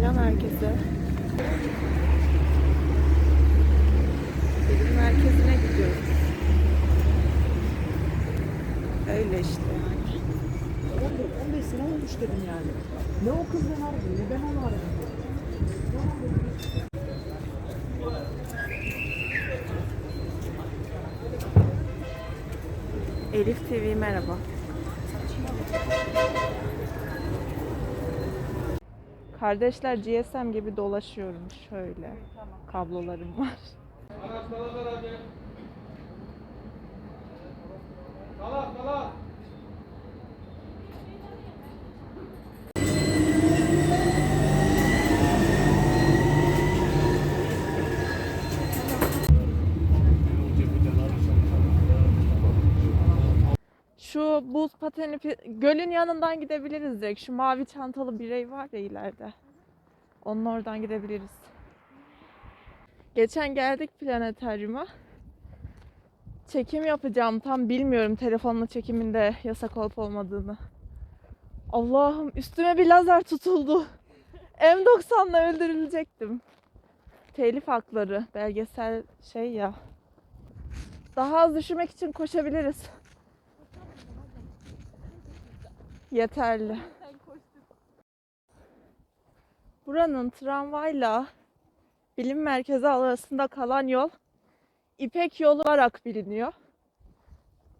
Selam herkese. Bilim merkezine gidiyoruz. Öyle işte yani. 15 sene olmuş dedim yani. Ne o kız beni aradı ne ben onu aradım. Elif TV merhaba. Kardeşler GSM gibi dolaşıyorum şöyle. Kablolarım var. Şu buz pateni gölün yanından gidebiliriz direkt. Şu mavi çantalı birey var ya ileride. Onun oradan gidebiliriz. Geçen geldik planetaryuma. Çekim yapacağım tam bilmiyorum telefonla çekiminde yasak olup olmadığını. Allah'ım üstüme bir lazer tutuldu. M90'la öldürülecektim. Telif hakları, belgesel şey ya. Daha az düşürmek için koşabiliriz. Yeterli. Buranın tramvayla bilim merkezi arasında kalan yol İpek yolu olarak biliniyor.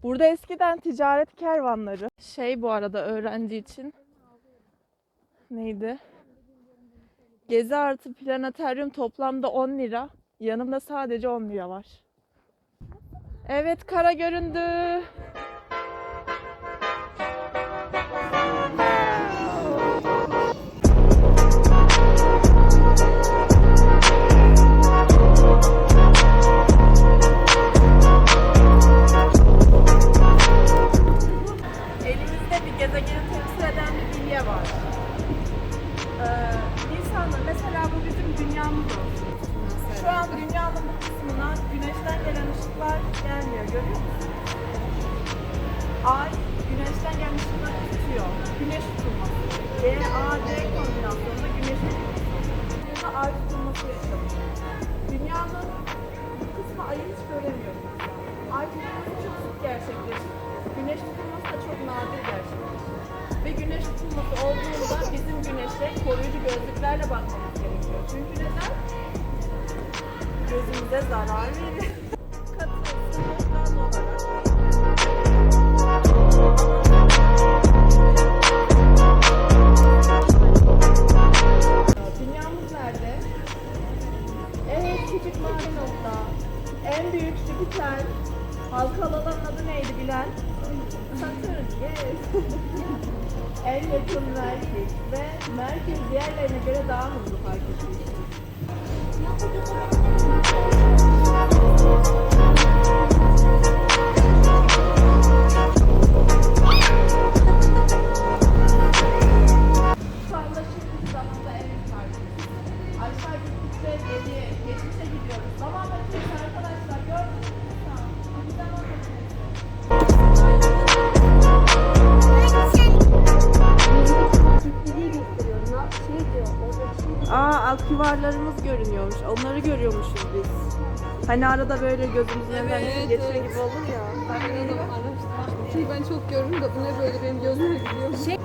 Burada eskiden ticaret kervanları şey bu arada öğrenci için neydi? Gezi artı planetaryum toplamda 10 lira. Yanımda sadece 10 lira var. Evet kara göründü. Tutulması. G, A, D kombinasyonunda güneş tutulması. Burada ay tutulması yaşanıyor. Dünyanın bu kısmı ayı hiç göremiyoruz. Ay tutulması çok sık gerçekleşir. Güneş tutulması da çok nadir gerçekleşir. Ve güneş tutulması olduğunda bizim güneşe koruyucu gözlüklerle bakmamız gerekiyor. Çünkü neden? Gözümüze zarar verir. Çünkü ben çok görürüm de bu ne böyle benim gözüme gidiyor. Şey,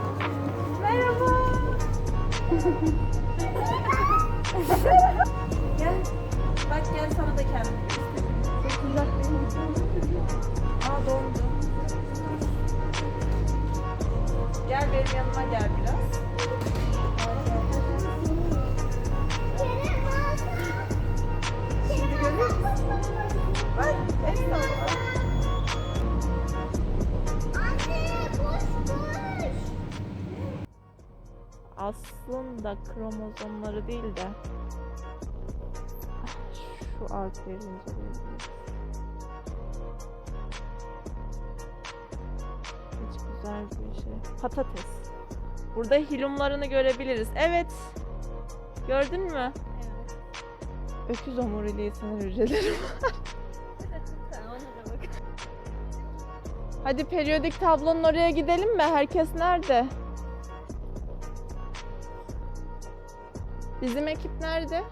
Merhaba. gel. Bak gel sana da. Çok uzak değil Aa dondu. Gel benim yanıma gel biraz. Aslında kromozomları değil de şu arteri inceleyebiliriz. Hiç güzel bir şey. Patates. Burada hilumlarını görebiliriz. Evet. Gördün mü? Öküz omuriliği sinir hücreleri var. Hadi periyodik tablonun oraya gidelim mi? Herkes nerede? Bizim ekip nerede?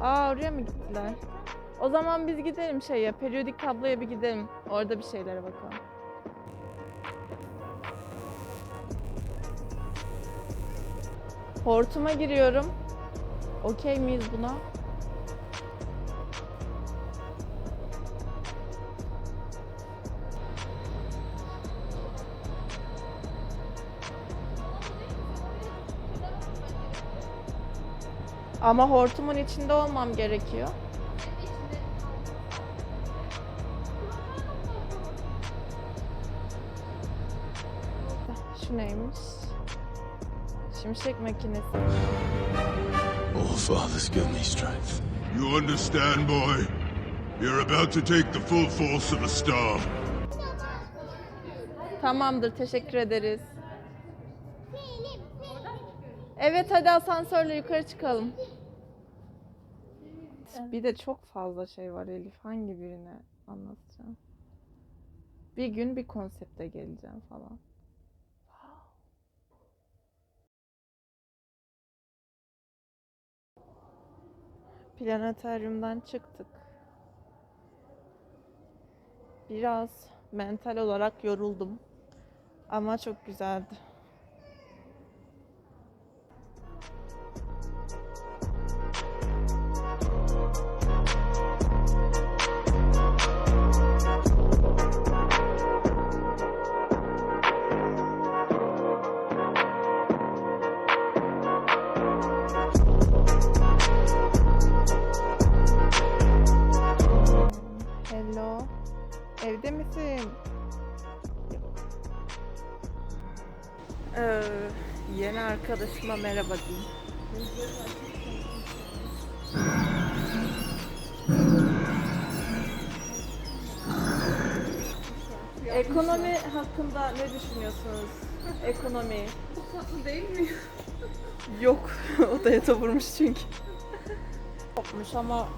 Aa oraya mı gittiler? O zaman biz gidelim şeye, periyodik tabloya bir gidelim. Orada bir şeylere bakalım. Hortuma giriyorum. Okey miyiz buna? Ama hortumun içinde olmam gerekiyor. Şu neymiş? Şimşek makinesi. All fathers give me strength. You understand, boy? You're about to take the full force of a star. Tamamdır, teşekkür ederiz. Evet, hadi asansörle yukarı çıkalım. Bir de çok fazla şey var Elif. Hangi birine anlatacağım? Bir gün bir konsepte geleceğim falan. Planetaryumdan çıktık. Biraz mental olarak yoruldum. Ama çok güzeldi. Ee, yeni arkadaşıma merhaba diyeyim. Ekonomi hakkında ne düşünüyorsunuz? Ekonomi. Tatlı değil mi? Yok. Odaya da çünkü. Kopmuş ama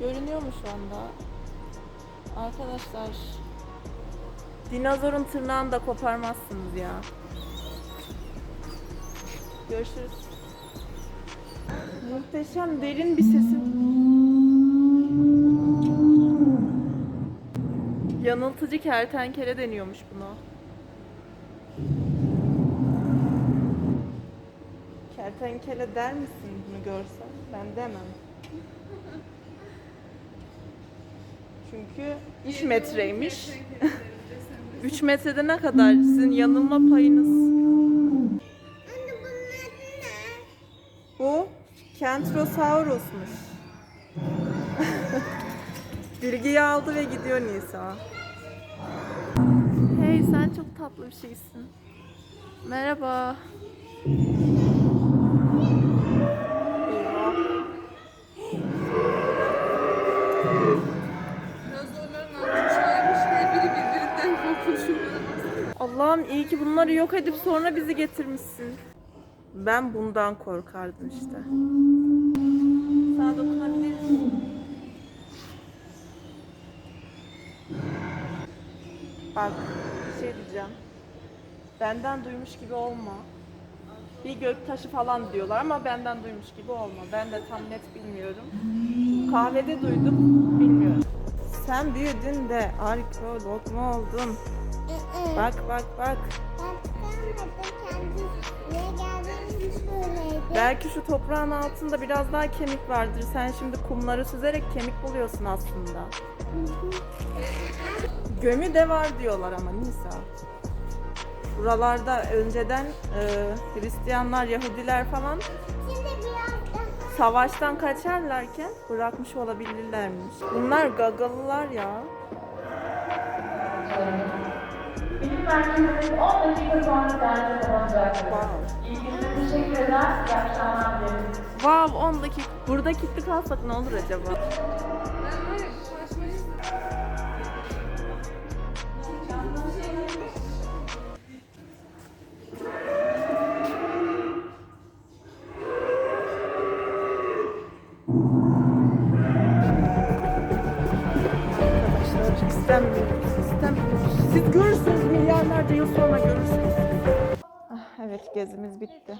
görünüyor mu şu anda? Arkadaşlar dinozorun tırnağını da koparmazsınız ya. Görüşürüz. Muhteşem derin bir sesin. Yanıltıcı kertenkele deniyormuş buna. Kertenkele der misin bunu görsen? Ben demem. Çünkü 3 metreymiş. 3 metrede ne kadar? Sizin yanılma payınız. Bu Kentrosaurus'muş. Bilgiyi aldı ve gidiyor Nisa. Hey sen çok tatlı bir şeysin. Merhaba. Allah'ım iyi ki bunları yok edip sonra bizi getirmişsin. Ben bundan korkardım işte. Sana dokunabilir miyim? Bak bir şey diyeceğim. Benden duymuş gibi olma. Bir göktaşı falan diyorlar ama benden duymuş gibi olma. Ben de tam net bilmiyorum. Kahvede duydum, bilmiyorum. Sen büyüdün de arkeolog mu oldun? Bak bak bak. Belki şu toprağın altında biraz daha kemik vardır. Sen şimdi kumları süzerek kemik buluyorsun aslında. Gömü de var diyorlar ama Nisa. Buralarda önceden e, Hristiyanlar, Yahudiler falan savaştan kaçarlarken bırakmış olabilirlermiş. Bunlar gagalılar ya. Bizim merkezimiz 10 dakika sonra derste olacaktır. Wow. İlginize teşekkür eder, iyi akşamlar dileriz. Wow 10 dakika. Burada kilitli kalsak ne olur acaba? Ben var sistem sistem siz görürsünüz milyarlarca yıl sonra görürsünüz. Ah, gezimiz bitti.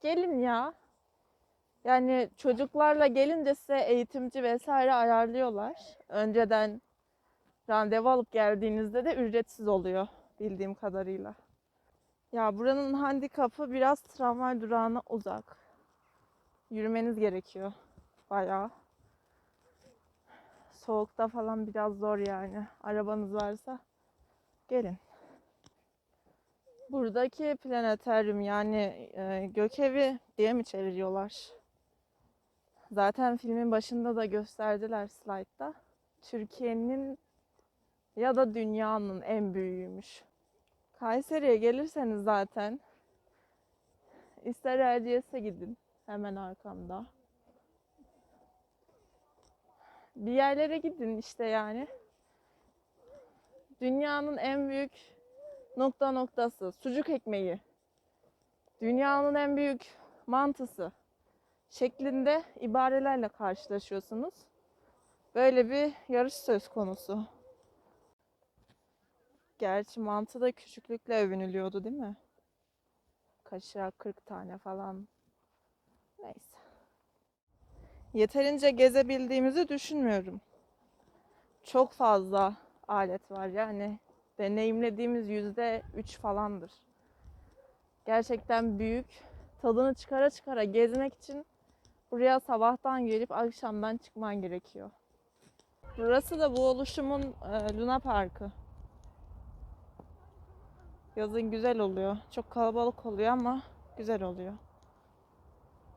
Gelin ya. Yani çocuklarla gelince size eğitimci vesaire ayarlıyorlar. Önceden randevu alıp geldiğinizde de ücretsiz oluyor bildiğim kadarıyla. Ya buranın handikapı biraz tramvay durağına uzak. Yürümeniz gerekiyor bayağı. Soğukta falan biraz zor yani. Arabanız varsa gelin. Buradaki planeteryum yani e, gökevi diye mi çeviriyorlar? Zaten filmin başında da gösterdiler slaytta. Türkiye'nin ya da dünyanın en büyüğüymüş. Kayseri'ye gelirseniz zaten ister Erciyes'e gidin hemen arkamda. Bir yerlere gidin işte yani. Dünyanın en büyük nokta noktası sucuk ekmeği. Dünyanın en büyük mantısı şeklinde ibarelerle karşılaşıyorsunuz. Böyle bir yarış söz konusu. Gerçi mantı da küçüklükle övünülüyordu değil mi? Kaşığa 40 tane falan. Neyse. Yeterince gezebildiğimizi düşünmüyorum. Çok fazla alet var yani deneyimlediğimiz yüzde üç falandır. Gerçekten büyük. Tadını çıkara çıkara gezmek için buraya sabahtan gelip akşamdan çıkman gerekiyor. Burası da bu oluşumun e, Luna Parkı. Yazın güzel oluyor. Çok kalabalık oluyor ama güzel oluyor.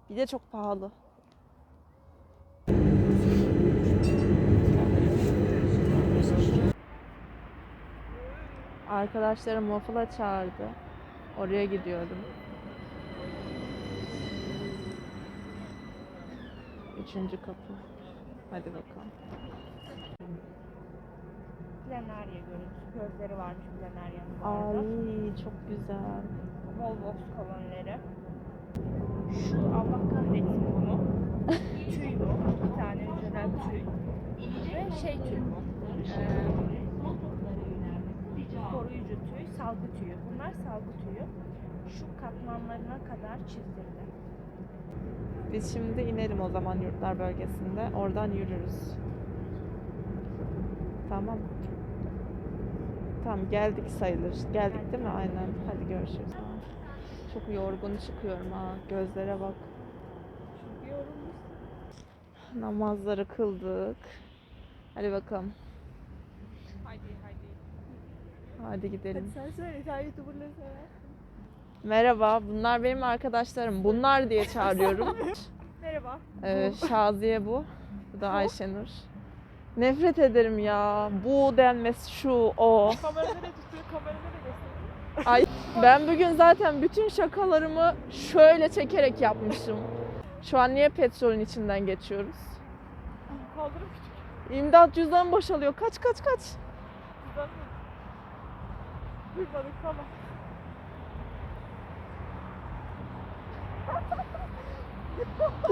Bir de çok pahalı. Arkadaşlarım waffle'a çağırdı. Oraya gidiyorum. Üçüncü kapı. Hadi bakalım. Planarya görüntüsü gözleri varmış planaryanın bu arada. Ay çok güzel. Volvox kolonileri. Şu Allah kahretsin bunu. tüy bu. Bir tane hücreden tüy. Ve şey tüy bu. Ee, koruyucu tüy, salgı tüyü. Bunlar salgı tüyü. Şu katmanlarına kadar çizdirdi. Biz şimdi inelim o zaman yurtlar bölgesinde. Oradan yürürüz. Tamam. Tamam geldik sayılır. Geldik değil mi? Aynen. Hadi görüşürüz. Çok yorgun çıkıyorum ha. Gözlere bak. Namazları kıldık. Hadi bakalım. Hadi gidelim. Sen söyle sen YouTuber'ları sever. Merhaba. Bunlar benim arkadaşlarım. Bunlar diye çağırıyorum. Merhaba. Ee, Şaziye bu. Bu da Ayşenur. Nefret ederim ya. Bu denmez şu o. Kamerada ne tutuyor? Kamerada ne gösteriyor? Ay ben bugün zaten bütün şakalarımı şöyle çekerek yapmışım. Şu an niye petrolün içinden geçiyoruz? Kaldırım küçük. İmdat cüzdan boşalıyor. Kaç kaç kaç. Duymadık tamam.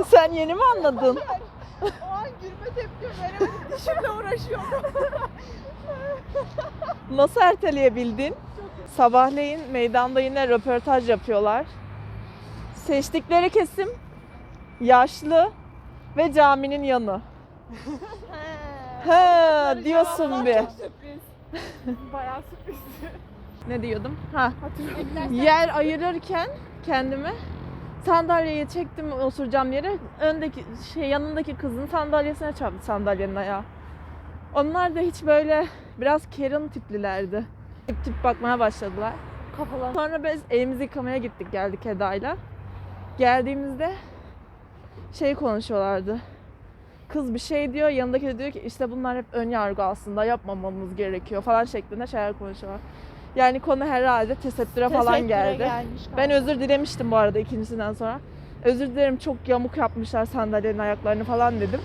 Sen yeni mi anladın? O an gülme tepki veremedim. Dişimle uğraşıyorum. Nasıl erteleyebildin? Sabahleyin meydanda yine röportaj yapıyorlar. Seçtikleri kesim yaşlı ve caminin yanı. He diyorsun bir. Bayağı sürpriz. Ne diyordum? Ha. Yer ayırırken kendime sandalyeyi çektim oturacağım yere. Öndeki şey yanındaki kızın sandalyesine çarptı sandalyenin ayağı. Onlar da hiç böyle biraz Karen tiplilerdi. Tip tip bakmaya başladılar. Kafalar. Sonra biz elimizi yıkamaya gittik geldik Eda'yla. Geldiğimizde şey konuşuyorlardı. Kız bir şey diyor, yanındaki de diyor ki işte bunlar hep ön yargı aslında yapmamamız gerekiyor falan şeklinde şeyler konuşuyorlar. Yani konu herhalde tesettüre falan geldi. Ben özür dilemiştim bu arada ikincisinden sonra. Özür dilerim çok yamuk yapmışlar sandalyenin ayaklarını falan dedim.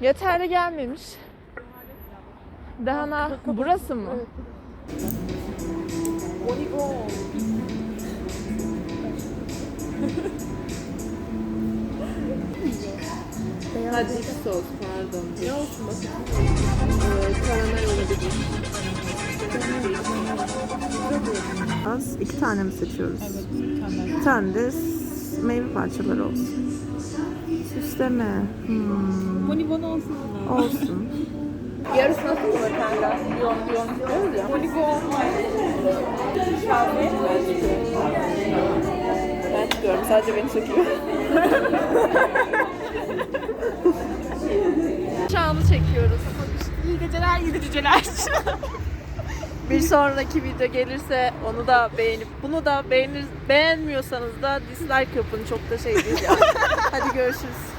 Yeterli gelmemiş. Dahana burası mı? Hadi sos pardon. Ne olsun bakayım? karamel olabilir. Az? İki tane mi seçiyoruz? Evet, bir tane. Bir tane de meyve parçaları olsun. Süsleme. Hmm. Bonibon olsun. Olsun. Yarısı nasıl olur kanka? Diyoruz ya. Bonibon. Kahve. Ben çıkıyorum. Sadece beni çekiyor. Şanı çekiyoruz. İyi geceler, iyi geceler. Bir sonraki video gelirse onu da beğenip bunu da beğenir beğenmiyorsanız da dislike yapın çok da şey değil yani. Hadi görüşürüz.